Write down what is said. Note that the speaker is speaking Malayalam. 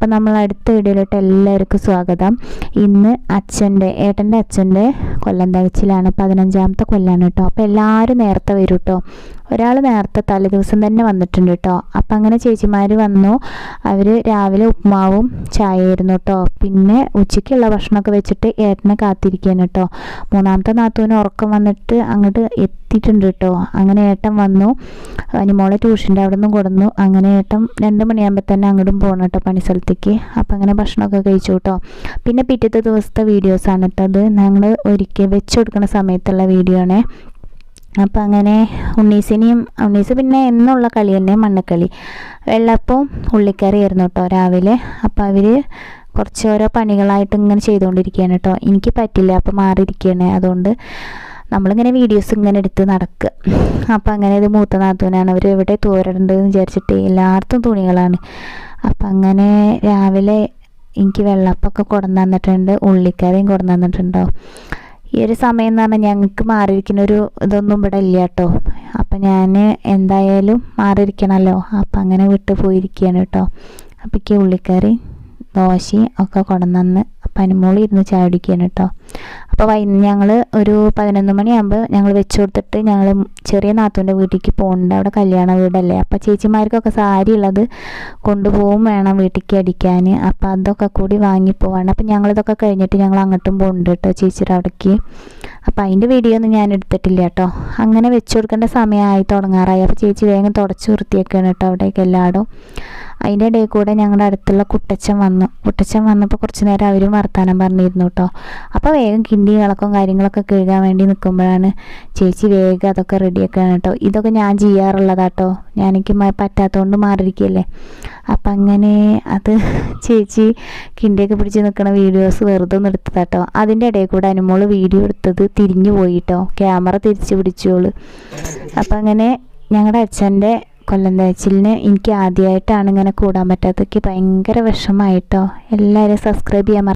അപ്പം നമ്മൾ അടുത്ത വീഡിയോയിലോട്ട് എല്ലാവർക്കും സ്വാഗതം. ഇന്ന് അച്ഛന്റെ ഏട്ടന്റെ അച്ഛന്റെ കൊല്ലം തഴച്ചിലാണ് പതിനഞ്ചാമത്തെ കൊല്ലാണ് കേട്ടോ അപ്പോൾ എല്ലാവരും നേരത്തെ വരും കേട്ടോ ഒരാൾ നേരത്തെ തലേ ദിവസം തന്നെ വന്നിട്ടുണ്ട് കേട്ടോ അപ്പം അങ്ങനെ ചേച്ചിമാർ വന്നു. അവർ രാവിലെ ഉപ്മാവും ചായയായിരുന്നു കേട്ടോ പിന്നെ ഉച്ചയ്ക്കുള്ള ഭക്ഷണമൊക്കെ വെച്ചിട്ട് ഏട്ടനെ കാത്തിരിക്കുകയാണ് കേട്ടോ മൂന്നാമത്തെ നാത്തൂന് ഉറക്കം വന്നിട്ട് അങ്ങോട്ട് എത്തിയിട്ടുണ്ട് കേട്ടോ അങ്ങനെ ഏട്ടൻ വന്നു. അനിമോളെ ട്യൂഷന്റെ അവിടെ നിന്നും കൊടുന്നു അങ്ങനെ ഏട്ടൻ രണ്ട് മണിയാകുമ്പോൾ തന്നെ അങ്ങോട്ടും പോകണം കേട്ടോ പണി സ്ഥലത്തേക്ക് അപ്പം അങ്ങനെ ഭക്ഷണമൊക്കെ കഴിച്ചു കേട്ടോ പിന്നെ പിറ്റത്തെ ദിവസത്തെ വീഡിയോസാണ് കേട്ടോ അത് ഞങ്ങൾ ഒരിക്കൽ വെച്ച് കൊടുക്കുന്ന സമയത്തുള്ള വീഡിയോ ആണേ. അപ്പം അങ്ങനെ ഉണ്ണീസിനെയും ഉണ്ണീസ് പിന്നെ എന്നുള്ള കളി തന്നെ മണ്ണക്കളി വെള്ളപ്പവും ഉള്ളിക്കറിയായിരുന്നു കേട്ടോ രാവിലെ. അപ്പം അവർ കുറച്ച് ഓരോ പണികളായിട്ട് ഇങ്ങനെ ചെയ്തുകൊണ്ടിരിക്കുകയാണ് കേട്ടോ എനിക്ക് പറ്റില്ല അപ്പം മാറിയിരിക്കുകയാണ്. അതുകൊണ്ട് നമ്മളിങ്ങനെ വീഡിയോസ് ഇങ്ങനെ എടുത്ത് നടക്കുക അപ്പം അങ്ങനെ ഇത് മൂത്ത നാത്തൂനാണ് അവർ എവിടെ തോരണ്ടെന്ന് വിചാരിച്ചിട്ട് എല്ലായിടത്തും തുണികളാണ്. അപ്പം അങ്ങനെ രാവിലെ എനിക്ക് വെള്ളപ്പൊക്കെ കൊടന്നു തന്നിട്ടുണ്ട് ഉള്ളിക്കറിയും കൊടന്നു തന്നിട്ടുണ്ടോ ഈ ഒരു സമയം എന്ന് പറഞ്ഞാൽ ഞങ്ങൾക്ക് മാറിയിരിക്കുന്ന ഒരു ഇതൊന്നും ഇവിടെ ഇല്ല കേട്ടോ അപ്പം ഞാൻ എന്തായാലും മാറിയിരിക്കണമല്ലോ അപ്പം അങ്ങനെ വിട്ട് പോയിരിക്കുകയാണ് കേട്ടോ. അപ്പം ഉള്ളിക്കറി ദോശയും ഒക്കെ കൊണ്ടുവന്ന് പനിമോളി ഇരുന്ന് ചായ കുടിക്കുകയാണ് കേട്ടോ. അപ്പോൾ വൈ ഞങ്ങൾ ഒരു പതിനൊന്ന് മണിയാകുമ്പോൾ ഞങ്ങൾ വെച്ച് കൊടുത്തിട്ട് ഞങ്ങൾ ചെറിയ നാത്തൂന്റെ വീട്ടിലേക്ക് പോകുന്നുണ്ട് അവിടെ കല്യാണ വീടല്ലേ. അപ്പോൾ ചേച്ചിമാർക്കൊക്കെ സാരി ഉള്ളത് കൊണ്ടുപോകും വേണം വീട്ടിലേക്ക് അടിക്കാൻ അപ്പോൾ അതൊക്കെ കൂടി വാങ്ങിപ്പോവാണ് അപ്പോൾ ഞങ്ങളിതൊക്കെ കഴിഞ്ഞിട്ട് ഞങ്ങൾ അങ്ങോട്ടും പോകുന്നുണ്ട് കേട്ടോ ചേച്ചിയുടെ അവിടേക്ക്. അപ്പോൾ അതിന്റെ വീഡിയോ ഒന്നും ഞാൻ എടുത്തിട്ടില്ല കേട്ടോ അങ്ങനെ വെച്ച് കൊടുക്കേണ്ട സമയമായി തുടങ്ങാറായി. അപ്പോൾ ചേച്ചി വേഗം തുടച്ച് വൃത്തിയൊക്കെയാണ് കേട്ടോ അവിടേക്ക് എല്ലായിടും അതിന്റെ ഇടയിൽ കൂടെ ഞങ്ങളുടെ അടുത്തുള്ള കുട്ടച്ചൻ വന്നു. കുട്ടച്ചൻ വന്നപ്പോൾ കുറച്ച് നേരം അവരും വർത്തമാനം പറഞ്ഞിരുന്നു കേട്ടോ അപ്പോൾ വേഗം കിണ്ടി ഇളക്കം കാര്യങ്ങളൊക്കെ കഴുകാൻ വേണ്ടി നിൽക്കുമ്പോഴാണ് ചേച്ചി വേഗം അതൊക്കെ റെഡിയാക്കുകയാണ് കേട്ടോ ഇതൊക്കെ ഞാൻ ചെയ്യാറുള്ളതാട്ടോ ഞാൻ എനിക്ക് പറ്റാത്തതുകൊണ്ട് മാറിയിരിക്കുകയല്ലേ. അപ്പം അങ്ങനെ അത് ചേച്ചി കിണ്ടിയൊക്കെ പിടിച്ച് നിൽക്കുന്ന വീഡിയോസ് വെറുതെ ഒന്ന് എടുത്തതാട്ടോ അതിന്റെ ഇടയിൽ കൂടെ അനുമോൾ വീഡിയോ എടുത്തത് തിരിഞ്ഞു പോയിട്ടോ ക്യാമറ തിരിച്ച് പിടിച്ചോൾ. അപ്പം അങ്ങനെ ഞങ്ങളുടെ അച്ഛന്റെ കൊല്ലം തേച്ചിലിന് എനിക്ക് ആദ്യമായിട്ടാണ് ഇങ്ങനെ കൂടാൻ പറ്റാത്തതൊക്കെ ഭയങ്കര വിഷമമായിട്ടോ. എല്ലാവരും സബ്സ്ക്രൈബ് ചെയ്യാൻ